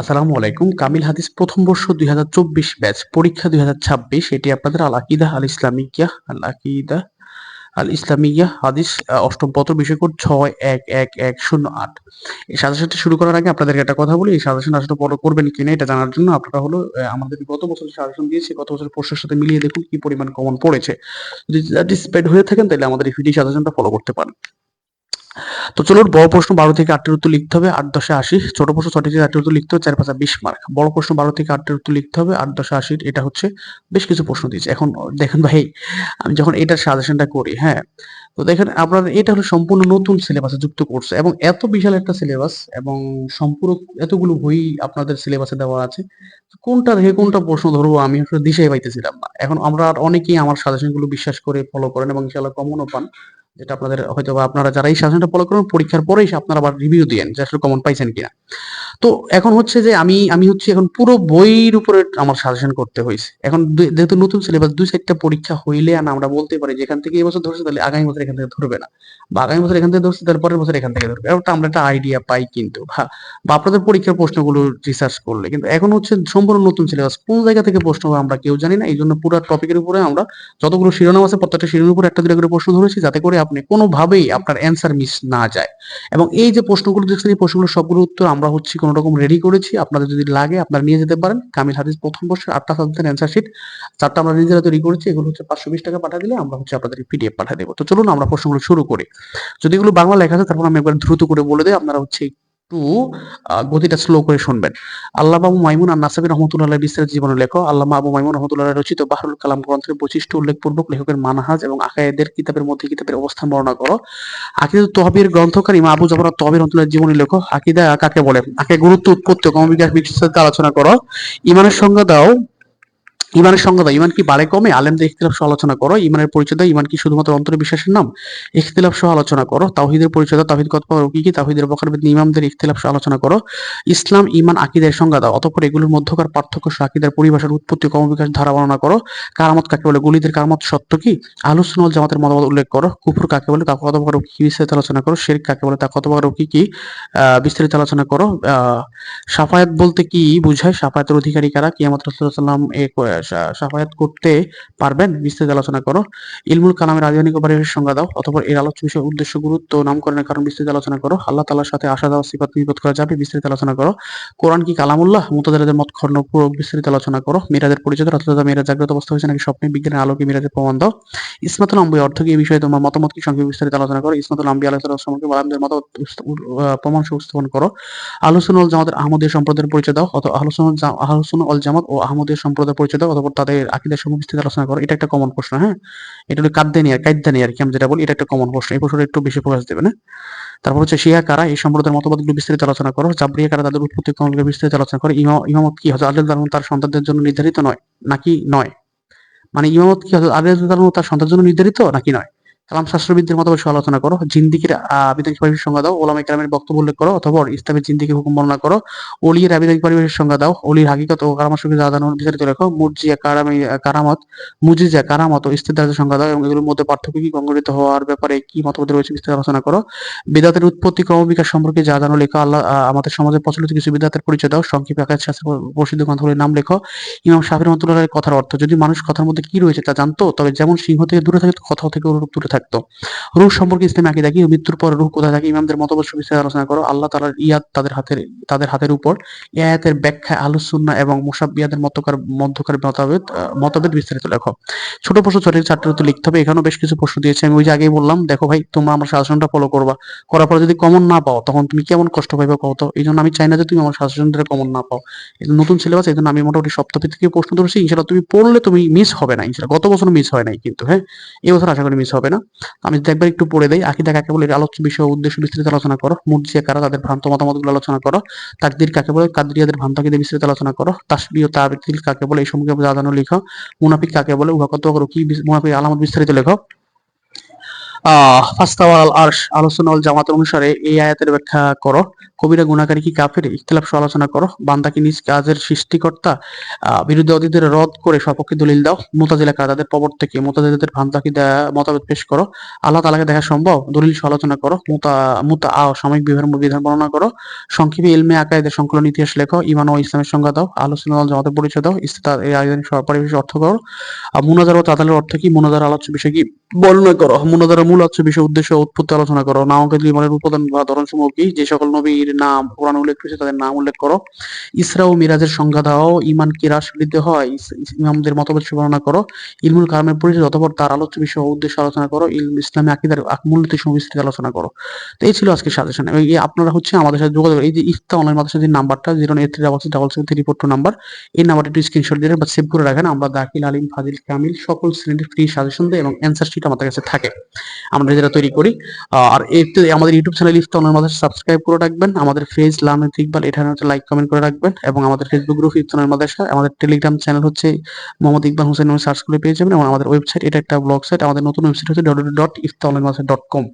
আসসালামু আলাইকুম। কামিল হাদিস প্রথম বর্ষ দুই হাজার চব্বিশ ব্যাচ, পরীক্ষা দুই হাজার ছাব্বিশ। এটি আপনাদের আল আকিদা আল ইসলামিকিয়া আল আকিদা আল ইসলামিয়া হাদিস অষ্টম পত্র বিষয় কোড ছয় এক এক এক শূন্য আট। এই সাজেশনটি শুরু করার আগে আপনাদেরকে একটা কথা বলি, এই সাজেশন আসলে ফলো করবেন কিনা এটা জানার জন্য আপনারা হলো আমাদের গত বছর সাজেশন দিয়েছি গত বছর প্রশ্নের সাথে মিলিয়ে দেখুন কি পরিমাণ কমন পড়েছে। যদি স্যাটিসফাইড হয়ে থাকেন তাহলে আমাদের এই ভিডিও সাজেশনটা ফলো করতে পারেন। তো চলুন, বড় প্রশ্ন বারো থেকে আটের উত্তর লিখতে হবে, আট দশে আশি। ছোট প্রশ্ন ছয় থেকে আটের উত্তর লিখতে হবে, চার পাঁচা বিশ মার্ক। বড় প্রশ্ন বারো থেকে আটের উত্তর লিখতে হবে, আট দশে আশির এটা হচ্ছে বেশ কিছু প্রশ্ন দিয়েছে। এখন দেখেন ভাই, আমি যখন এটার সাজেশনটা করি হ্যাঁ তো দেখেন আপনার এটা হলো সম্পূর্ণ নতুন সিলেবাসে যুক্ত করছে এবং এত বিশাল একটা সিলেবাস এবং সম্পূর্ণ এতগুলো বই আপনাদের সিলেবাসে দেওয়া আছে কোনটা রেখে কোনটা প্রশ্ন ধরবো আমি দিশাই পাইতেছিলাম না। এখন আমরা অনেকেই আমার সাজেশনগুলো বিশ্বাস করে ফলো করেন এবং ইনশাআল্লাহ কমনও পান। যেটা আপনাদের হয়তো বা আপনারা যারা এই সাজেশনটা ফলো করেন, পরীক্ষার পরেই আপনারা আবার রিভিউ দিয়েন যে আসলে কমন পাইছেন কিনা। তো এখন হচ্ছে যে আমি আমি হচ্ছে এখন পুরো বইয়ের উপরে আমার সাজেশন করতে হয়েছে এখন যেহেতু নতুন সিলেবাস দুই চারটা পরীক্ষা হইলে আর আমরা বলতে পারি যে এখান থেকে এই বছর ধরছে তাহলে আগামী বছর এখান থেকে ধরবে না। বা আগামী বছর এখান থেকে ধরছে তাহলে পরের বছর এখান থেকে ধরবে। একটা আমরা একটা আইডিয়া পাই কিন্তু, বা আপনাদের পরীক্ষার প্রশ্নগুলো রিসার্চ করলে। কিন্তু এখন হচ্ছে সম্পূর্ণ নতুন সিলেবাস কোন জায়গা থেকে প্রশ্ন হবে আমরা কেউ জানি না। এই জন্য পুরো টপিকের উপরে আমরা যতগুলো শিরোনাম আছে, প্রত্যেকটা শিরোনামের উপর একটা দুটো করে প্রশ্ন ধরেছি, যাতে করে আপনি কোনোভাবেই আপনার অ্যান্সার মিস না যায়। এবং এই যে প্রশ্নগুলো দেখছেন, এই প্রশ্নগুলো সবগুলো উত্তর আমরা হচ্ছে কোনো রকম রেডি করেছি। আপনাদের যদি লাগে, আপনারা নিয়ে যেতে পারেন। কামিল হাদিস প্রথম বর্ষের আটটা সাবজেক্টের অ্যান্সার শিট চারটা আমরা নিজেরা তৈরি করেছি, এগুলো হচ্ছে পাঁচশো বিশ টাকা পাঠা দিলে আমরা হচ্ছে আপনাদের পিডিএফ পাঠিয়ে দেবো। তো চলুন আমরা প্রশ্নগুলো শুরু করি। যদি এগুলো বাংলা লেখা আছে, তারপর আমি একবার দ্রুত করে বলে দিই, আপনারা হচ্ছে একটু গতিটা স্লো করে শুনবেন। আল্লাহ বাবু মাইমুন আর নাসাবি রহমতুল্লাহ বিস্তারিত জীবন লেখক। আল্লাহ আবু মাইমুন রহমতুল্লাহ রচিত বাহরুল কালাম গ্রন্থের বৈশিষ্ট্য উল্লেখপূর্বক লেখকের মানহাজ এবং আকায়েদের কিতাবের মধ্যে কিতাবের অবস্থান বর্ণনা করো। আকিদা তহবির গ্রন্থকারী মা আবু জাফর তহবির রহমতুল্লাহ জীবন লেখক। আকিদা কাকে বলে আকে গুরুত্ব উৎপত্তি কমবিকাশ বিশ্বাস আলোচনা করো। ইমানের সংজ্ঞা দাও। ইমানের সংজ্ঞা ইমান কি বাড়ে কমে? আলেমদের ইখতিলাফ সহ আলোচনা করো। ইমানের পরিচয় দাও। ইমান কি শুধুমাত্র অন্তরে বিশ্বাসের নাম? ইখতিলাফ সহ আলোচনা করো। তাওহিদের পরিচয় দাও। কত প্রকার কি কি? তাওহিদের বকরবেদ ইমামদের ইখতিলাফ সহ আলোচনা করো। ইসলাম, ইমান, আকিদের সংজ্ঞা দাও। অতঃপর এগুলোর মধ্যকার পার্থক্য সহ আকিদার পরিভাষার উৎপত্তি ক্রমবিকাশ ধারা বর্ণনা করো। কারামত কাকে বলে? গুলিদের কারামত সত্য কি? আলোচনা জামাতের মতামত উল্লেখ করো। কুফর কাকে বলে? তা কত প্রকার কি বিস্তারিত আলোচনা করো? শেরিক কাকে বলে? তা কত প্রকার কি কি বিস্তারিত আলোচনা করো। সাফায়াত বলতে কি বুঝায়? সাফায়াতের অধিকারী কারা? কিয়ামত রাসূলুল্লাহ সাল্লাম এ সাফায়াত করতে পারবেন বিস্তারিত আলোচনা করো। ইলমুল কালামের আধুনিক পরিবেশের সংজ্ঞা দাও অথবা এর আলোচ্য বিষয় উদ্দেশ্য গুরুত্ব নামকরণের কারণ বিস্তারিত আলোচনা করো। আল্লাহ তাআলার সাথে আশা দেওয়া সিফাত নির্বোধ করা যাবে বিস্তারিত আলোচনা করো। কোরআন কি কালামুল্লাহ? মুতাজালিদের মত খর্ণ পুরো বিস্তারিত আলোচনা করো। পরিচয় দাও অথবা মিরাজ জাগ্রত অবস্থা হয়েছে নাকি স্বপ্নে বিজ্ঞানের আলোকে মিরাজের প্রমাণ দাও। ইসমাতুল আম্বিয়া অর্থ কি বিষয়ে তোমার মতামত কি? সংক্ষেপে বিস্তারিত আলোচনা করো। ইসমাতুল আলাইহিস সালাম সম্পর্কে উ- আহ, প্রমাণ উপস্থাপন করো। আলোচনা জামাতের আহমদীয় সম্প্রদায়ের পরিচয় দাও অথবা আলোচনা আলোচনা অল জামাত ও আহমদীয় সম্প্রদায়ের পরিচয় অথবা তাদের আকিদের সম্পর্কে বিস্তারিত আলোচনা করো, এটা একটা কমন প্রশ্ন হ্যাঁ? এটা হলো কাদ্দানি আর কাদ্দানি আর কি, আমি যেটা বলি, এটা একটা কমন প্রশ্ন, এই প্রশ্নটা একটু বেশি ফোকাস দেবে, না? তারপর হচ্ছে শিয়া কারা, এই সম্প্রদায়ের মতবাদগুলো বিস্তারিত আলোচনা করো, জাবরিয়া কারা তাদের উৎপত্তি ক্রমকে বিস্তারিত আলোচনা করো, ইমাম, ইমামত কি হজরত আলী দারুণ তার সন্তানদের জন্য নির্ধারিত নয়, নাকি নয়? মানে ইমামত কি হজরত আলী দারুণ তার সন্তানদের জন্য নির্ধারিত, নাকি নয়? কালাম শাস্ত্রবিদদের মতবাদ সহ আলোচনা করো। জিন্দিকের আবিধানিক পরিবেশের সংজ্ঞা দাও। ওলামা কেরামের বক্তব্য উল্লেখ করো অথবা ইসলামের জিন্দিকে হুকুম বর্ণনা করো। অলির আবিধানিক পরিবেশের সংজ্ঞা দাও। অলির হাকিকত ও কারামার সঙ্গে জানানোর বিস্তারিত লেখো। মুরজিয়া কারামি, কারামত, মুজিজা কারামত ও ইস্তেদারের সংজ্ঞা দাও এবং এগুলোর মধ্যে পার্থক্য কি সংঘটিত হওয়ার ব্যাপারে কি মতবাদ রয়েছে বিস্তারিত আলোচনা করো। বিদাতের উৎপত্তি ক্রমবিকাশ সম্পর্কে যা জানো লেখো। আল্লাহ আমাদের সমাজে প্রচলিত কিছু বিদাতের পরিচয় দাও। সংক্ষেপে আকাশ শাস্ত্র প্রসিদ্ধ গ্রন্থগুলির নাম লেখো। ইমাম শাফির রহমতুল্লাহ কথার অর্থ, যদি মানুষ কথার মধ্যে কি রয়েছে তা জানতো, তবে যেমন সিংহ থেকে দূরে থাকতো কথা থেকে দূরে দূরে থাকতো। রুহ সম্পর্কে ইসলামী আকিদা কি? মৃত্যুর পর রুহ কোথায় থাকে? ইমামদের মতবাদ বিস্তারিত আলোচনা করো। আল্লাহ তাআলার ইয়াদ তাদের হাতের তাদের হাতের উপর। এই আয়াতের ব্যাখ্যা আলুসুন্না এবং মুসাব্বিয়াদের মতকার, মধ্যকার মতভেদ মতভেদ বিস্তারিত লেখো। ছোট প্রশ্ন ছোট চারটে উত্তর লিখতে হবে। এখানেও বেশ কিছু প্রশ্ন দিয়েছে। আমি ওই যে আগেই বললাম, দেখো ভাই, তোমরা আমার সাজেশনটা ফলো করবা। করার পরে যদি কমন না পাও, তখন তুমি কেমন কষ্ট পাইবে কও তো? এই জন্য আমি চাই না যে তুমি আমার সাজেশন ধরে কমন না পাও। নতুন সিলেবাস এই জন্য আমি মোটামুটি সপ্তাহ থেকে প্রশ্ন ধরেছি। ইনশাল্লাহ তুমি পড়লে তুমি মিস হবে না। ইনশাল্লাহ গত বছর মিস হয় নাই কিন্তু হ্যাঁ? এই বছর আশা করি মিস হবে না। আমি যদি একবার একটু পড়ে দেই। আকিদা কাকে বলে? আলোচ্য বিষয়, উদ্দেশ্য বিস্তৃত আলোচনা করো। মুরজিয়া কারা? তাদের ভ্রান্ত মতামতগুলো আলোচনা করো। তাকদির কাকে বলে? কাদরিয়াদের ভ্রান্ত আকিদা বিস্তৃত আলোচনা করো। তাসবি ও তাবিল কাকে বলে? এই সম্পর্কে জানানো লিখো। মুনাফিক কাকে বলে? উহা কত করো? কি মুনাফিক আলামত বিস্তারিত লেখো। আহ, ফাস্তাওয়াল আরশ আলোচনা জামাতের অনুসারে এই আয়াতের ব্যাখ্যা করো। কবিরা গুণাকারী কি কাফের? ইখতিলাফ আলোচনা করো। বান্দা কি নিজ কাজের সৃষ্টিকর্তা বিরুদ্ধে অতীতের রদ করে সপক্ষে দলিল দাও। মোতাজিলা কাদাদের প্রবর্তকে মোতাজিলাদের ভান্তা কি মতভেদ পেশ করো। আল্লাহ তালাকে দেখা সম্ভব? দলিল সহ আলোচনা করো। মুতা মুতা আ সাময়িক বিধান বিধান বর্ণনা করো। সংক্ষেপে ইলমে আকায়েদের সংকলন ইতিহাস লেখো। ইমান ও ইসলামের সংজ্ঞা দাও। আলোচনা জামাতের পরিচয় দাও। ইস্তা এই আয়োজন পরিবেশ অর্থ করো। মুনাজার ও তাতালের অর্থ কি? মুনাজার আলোচ্য বিষয় কি? বর্ণনা করো। মুনাজারের মূল আলোচ্য বিষয়, উদ্দেশ্য উৎপত্তি আলোচনা করো। নামকে ইমানের উৎপাদন বা ধরন সমূহ কি? যে সকল নবীর নাম, কোরআন উল্লেখ করেছে, তাদের নাম উল্লেখ করো। ইসরা ও মিরাজের সংজ্ঞা দাও ইমান কি হ্রাস বৃদ্ধি হয়? ইমামদের মতভেদ বর্ণনা করো। ইলমুল কালামের পরিচয় অতপর তার আলোচ্য বিষয় উদ্দেশ্য আলোচনা করো। ইলম, ইসলামী আকিদার মূল নীতি বিস্তৃত আলোচনা করো। তো এই ছিল আজকে সাজেশন আপনারা হচ্ছে আমাদের সাথে যোগাযোগ, এই যে ইফতা অনলাইন মাদ্রাসার যে নাম্বারটা, zero eight three double six double seven three four two number, এই নাম্বারটা একটু স্ক্রিনশট দিয়ে বা সেভ করে রাখেন আমরা দাখিল, আলিম, ফাজিল, কামিল সকল শ্রেণির ফ্রি সাজেশন দেয় এবং অ্যান্সার শিট আমাদের কাছে থাকে। আমরা যেটা তৈরি করি। আর এতে আমাদের YouTube channel Ifta online Madrasa subscribe করে রাখবেন। আমাদের ফেজ লামেদ ইকবাল, এখানে হচ্ছে লাইক কমেন্ট করে রাখবেন এবং আমাদের Facebook group Ifta online Madrasa আমাদের টেলিগ্রাম চ্যানেল হচ্ছে মোহাম্মদ ইকবাল হোসেন নামে সার্চ করে পেয়ে যাবেন এবং আমাদের ওয়েবসাইট এটা একটা ব্লগ সাইট আমাদের নতুন ওয়েবসাইট হচ্ছে W dot Ifta online Madrasa dot com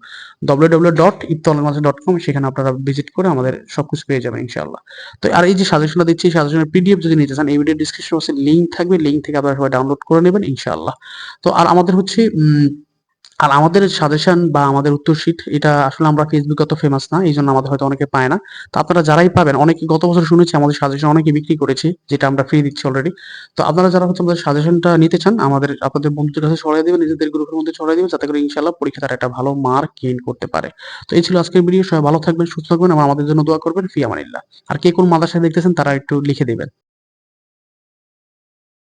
W W dot Ifta online Madrasa dot com সেখানে আপনারা ভিজিট করে আমাদের সবকিছু পেয়ে যাবেন ইনশাআল্লাহ। তো আর এই যে সাজেশনটা দিচ্ছি সাজেশনের পিডিএফ যদি নিতে চান, এই ভিডিও ডিসক্রিপশন বক্সে লিঙ্ক থাকবে লিঙ্ক থেকে আপনারা সবাই ডাউনলোড করে নেবেন ইনশাআল্লাহ। তো আর আমাদের হচ্ছে আর আমাদের সাজেশন বা আমাদের উত্তর শীট এটা আসলে আমরা ফেসবুক অত ফেমাস না এই জন্য আমাদের হয়তো অনেকে পায় না। তো আপনারা যারাই পাবেন, অনেকে গত বছর শুনেছি আমাদের সাজেশন অনেকে বিক্রি করেছে, যেটা আমরা ফ্রি দিচ্ছি অলরেডি তো আপনারা যারা হচ্ছে আমাদের সাজেশনটা নিতে চান, আমাদের, আপনাদের বন্ধুদের কাছে ছড়াই দিবেন, নিজেদের গ্রুপের মধ্যে ছড়াই দিবেন, যাতে করে ইনশাল্লাহ পরীক্ষা তারা একটা ভালো মার্ক গেইন করতে পারে। তো এই ছিল আজকের ভিডিও সবাই ভালো থাকবেন, সুস্থ থাকবেন, এবং আমাদের জন্য দোয়া করবেন, ফি আমানিল্লাহ। আর কে কোন মাদ্রাসায় দেখতেছেন, তারা একটু লিখে দিবেন।